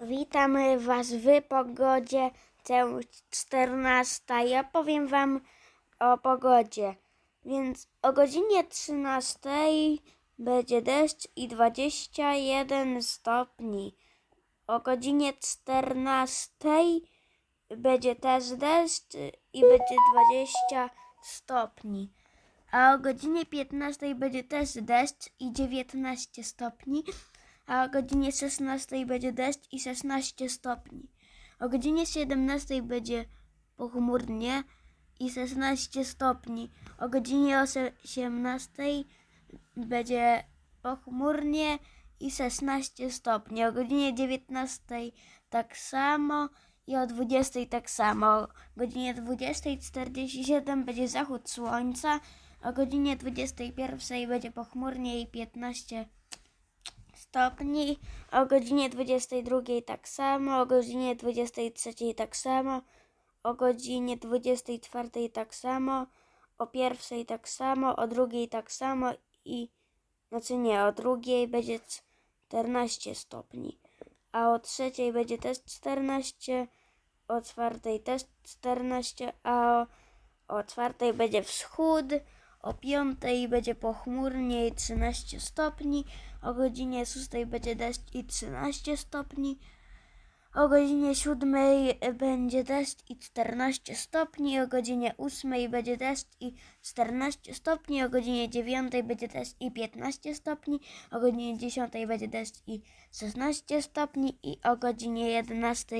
Witamy Was w pogodzie cę 14. Ja powiem Wam o pogodzie. Więc o godzinie 13 będzie deszcz i 21 stopni. O godzinie 14 będzie też deszcz i będzie 20 stopni. A o godzinie 15 będzie też deszcz i 19 stopni a o godzinie 16 będzie deszcz i 16 stopni. O godzinie 17 będzie pochmurnie i 16 stopni. O godzinie 18 będzie pochmurnie i 16 stopni. O godzinie 19 tak samo i o 20 tak samo. O godzinie 20.47 będzie zachód słońca. O godzinie 21 będzie pochmurnie i 15 stopni, o godzinie 22 tak samo, o godzinie 23 tak samo, o godzinie 24 tak samo, o pierwszej tak samo, o drugiej tak samo i znaczy nie, o drugiej będzie 14 stopni, a o trzeciej będzie też 14, o czwartej też 14, a o, o czwartej będzie wschód, o piątej będzie pochmurnie i 13 stopni, o godzinie 6 będzie deszcz i 13 stopni, o godzinie 7 będzie deszcz i 14 stopni, o godzinie 8 będzie deszcz i 14 stopni, o godzinie 9 będzie deszcz i 15 stopni, o godzinie 10 będzie deszcz i 16 stopni i o godzinie 11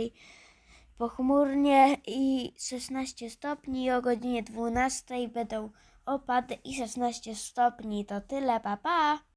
pochmurnie i 16 stopni, o godzinie 12 będą opady i 16 stopni. To tyle, pa pa!